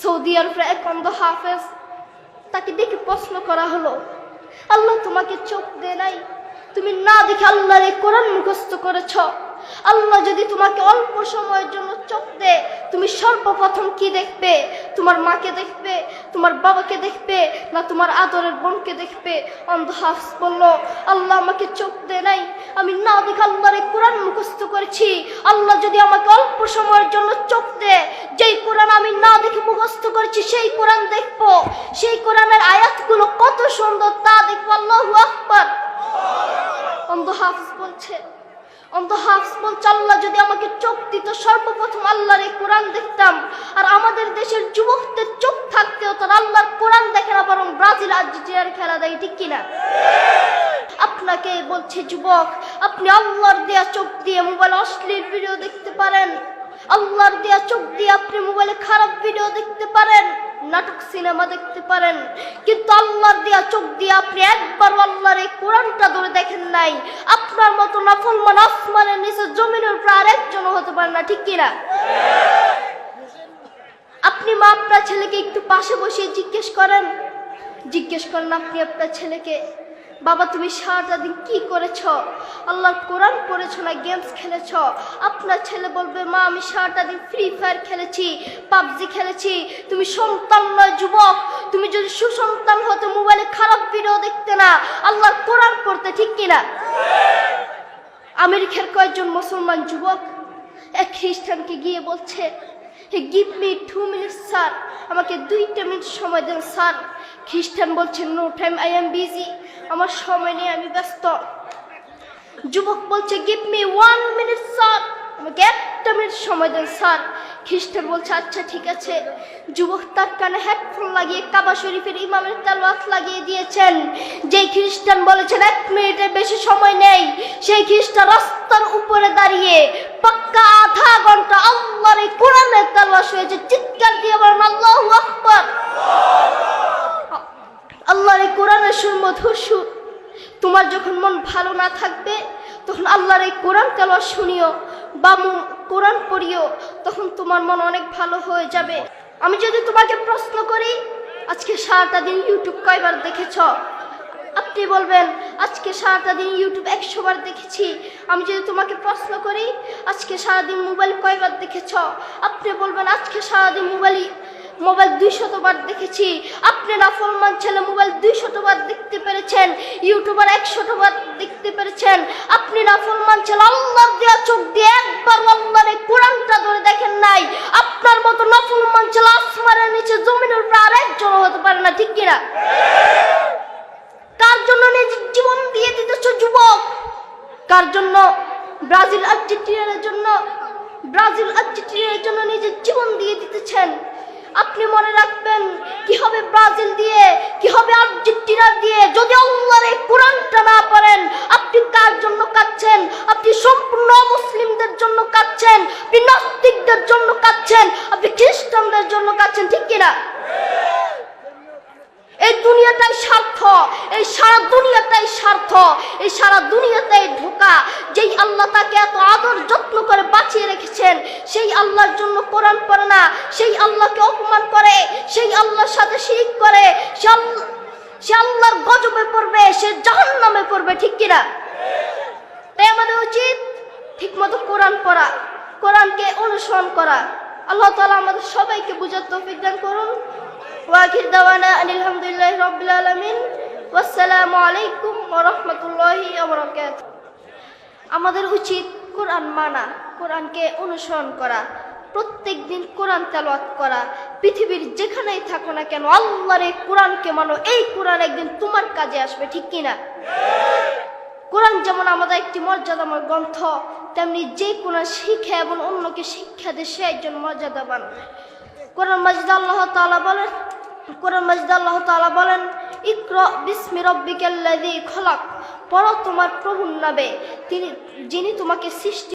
Saudi আরবের এক অন্ধ হাফেজ, তাকে দেখে প্রশ্ন করা হলো, আল্লাহ তোমাকে চোখ দে নাই? তুমি না দেখে আল্লাহর এই কোরআন মুখস্থ করেছ? আল্লাহ যদি তোমাকে অল্প সময়ের জন্য চোখ দে, তুমি সর্বপ্রথম কি দেখবে? তোমার মাকে দেখবে? তোমার বাবাকে দেখবে? না তোমার আদরের বোনকে দেখবে? অন্ধ হাফস বলল, আল্লাহ আমাকে চোখ দে নাই। আমি না দেখে আল্লাহর কোরআন মুখস্থ করেছি। আল্লাহ যদি আমাকে অল্প সময়ের জন্য চোখ দে, যেই কোরআন আমি না দেখে মুখস্থ করেছি, সেই কোরআন দেখব। সেই কোরআনের আয়াতগুলো কত সুন্দর তা দেখব। আল্লাহ আকবার। অন্ধ হাফস বলছে যদি আমাকে চোখ দিত, সর্বপ্রথম আল্লাহর এই কোরআন দেখতাম। আর আমাদের দেশের যুবকদের চোখ আল্লাহর কোরআন দেখে না, বরং ব্রাজিল খেলা ঠিক আপনাকে বলছে যুবক, আপনি আল্লাহর দেয়া চোখ দিয়ে মোবাইল অশ্লীল ভিডিও দেখতে পারেন। আল্লাহর দেয়া চোখ দিয়ে আপনি মোবাইলে খারাপ ভিডিও দেখতে পারেন। নাটক সিনেমা দেখতে পারেন। কিন্তু আল্লাহর দিয়া চোখ দিয়ে আপনি একবার আল্লাহর এই কোরআনটা ধরে দেখেন নাই। আপনার মতো নাফলমান আসমানের নিচে জমিনের উপর আরেকজনও হতে পারে না, ঠিক কিনা? আপনি মা, আপনার ছেলেকে একটু পাশে বসিয়ে জিজ্ঞেস করেন। জিজ্ঞেস করেন, আপনি আপনার ছেলেকে বাবা, তুমি সারাটা দিন কি করেছ? আল্লাহর কোরআন পড়েছো না গেমস খেলেছ? আপনার ছেলে বলবে, মা, আমি সারাটা দিন ফ্রি ফায়ার খেলেছি, পাবজি খেলেছি। তুমি সন্তান নয়, যুবক। তুমি যদি সুসন্তান হতো মোবাইলে খারাপ ভিডিও দেখতে না। আল্লাহর কোরআন পড়তে ঠিক কিনা আমেরিকার কয়েকজন মুসলমান যুবক, এক খ্রিস্টানকে গিয়ে বলছে hey give me two minutes sir আমাকে দুইটা মিনিট সময় দেন স্যার খ্রিস্টান বলছেন no time I am busy আমার সময় নেই, আমি ব্যস্ত। যুবক বলছে give me one minute sir আমাকে একটা মিনিট সময় দেন স্যার খ্রিস্টান বলছে আচ্ছা ঠিক আছে। যুবক তার কানে হেডফোন লাগিয়ে কাবা শরীফের ইমামের তালওয়াত লাগিয়ে দিয়েছেন। যেই খ্রিস্টান বলেছেন, এক মিনিটের বেশি সময় নেই। সেই খ্রিস্টান রাস্তার উপরে দাঁড়িয়ে পাক্কা আধা ঘণ্টা আল্লাহর এই কোরআনের তালওয়াত হয়েছে চিৎকার দিয়ে বলেন, আল্লাহ আকবার! আল্লাহর এই কোরআনের সুর মধুর সুর। তোমার যখন মন ভালো না থাকবে, তখন আল্লাহর এই কোরআন তেলাওয়াত শুনিও। বা কোরআন পড়িও, তখন তোমার মন অনেক ভালো হয়ে যাবে। আমি যদি তোমাকে প্রশ্ন করি, আজকে সারাটা দিন ইউটিউব কয়বার দেখেছ? আপনি বলবেন, আজকে সারাটা দিন ইউটিউব একশো বার দেখেছি। আমি যদি তোমাকে প্রশ্ন করি, আজকে সারাদিন মোবাইল কয়বার দেখেছ? আপনি বলবেন, আজকে সারাদিন মোবাইল মোবাইল দুইশতবার দেখেছি। আপনি নাফরমান ছেলে, মোবাইল দেখতে পেরেছেন, ইউটিউবার একশতবার দেখতে পেরেছেন। আপনি নাফরমান ছেলে আল্লাহ দেয়া চোখ দিয়ে একবার আল্লাহর কোরআনটা ধরে দেখেন নাই। আপনার মতো নাফরমান ছেলে আসমানের নিচে, জমিনের উপর আরেকজন হতে পারে না, ঠিক কিনা? কার জন্য নিজের জীবন দিয়ে দিতেছ যুবক? কার জন্য? ব্রাজিল আর্জেন্টিনার জন্য। ব্রাজিল আর্জেন্টিনার জন্য নিজের জীবন দিয়ে দিতেছেন। আপনি মনে রাখবেন, কি হবে ব্রাজিল দিয়ে, কি হবে আর্জেন্টিনা দিয়ে, যদি আল্লাহর এই কোরআনটা না পারেন, আপনি কার জন্য কাঁদছেন? আপনি সম্পূর্ণ মুসলিমদের জন্য কাঁদছেন, আপনি নাস্তিকদের জন্য কাঁদছেন, আপনি খ্রিস্টানদের জন্য কাঁদছেন, ঠিক কিনা? এই দুনিয়াটাই স্বার্থ, এই সারা দুনিয়াটাই স্বার্থ, এই সারা দুনিয়াটাই ঢোকা যেই আল্লাহ তাকে এত আদর যত্ন করে বাঁচিয়ে রেখেছেন, সেই আল্লাহর জন্য কোরআন পড়ে না, সেই আল্লাহকে অপমান করে, সেই আল্লাহর সাথে শিরিক করে, সে আল্লাহর গজবে পড়বে, সে জাহান নামে পড়বে, ঠিক কিনা তাই আমাদের উচিত ঠিকমতো কোরআন পড়া, কোরআনকে অনুসরণ করা। আল্লাহ তাআলা আমাদের সবাইকে বুঝার তৌফিক দান করুন ওয়াখির দাওয়ানা আলহামদুলিল্লাহ রাব্বিল আলামিন। ওয়াসসালামু আলাইকুম ওয়া রাহমাতুল্লাহি ওয়া বারাকাতুহু। আমাদের উচিত কোরআন মানা, কোরআনকে অনুসরণ করা, প্রত্যেক দিন কোরআন তেলাওয়াত করা। পৃথিবীর যেখানেই থাকো না কেন, আল্লাহর এই কোরআনকে মানো। এই কোরআন একদিন তোমার কাজে আসবে, ঠিক কিনা কোরআন যেমন আমাদের একটি মর্যাদাময় গ্রন্থ, তেমনি যে কোরআন শিখে এবং অন্যকে শিক্ষা দেয়, সে একজন মর্যাদাবান। কোরআন মাজিদ আল্লাহ তাআলা বলেন কোরআন মাজিদ আল্লাহ তালা বলেন, ইকর বিস্মি রব্বিকাল্লাযী খলাক। পড়ো তোমার প্রভুর নামে তিনি যিনি তোমাকে সৃষ্টি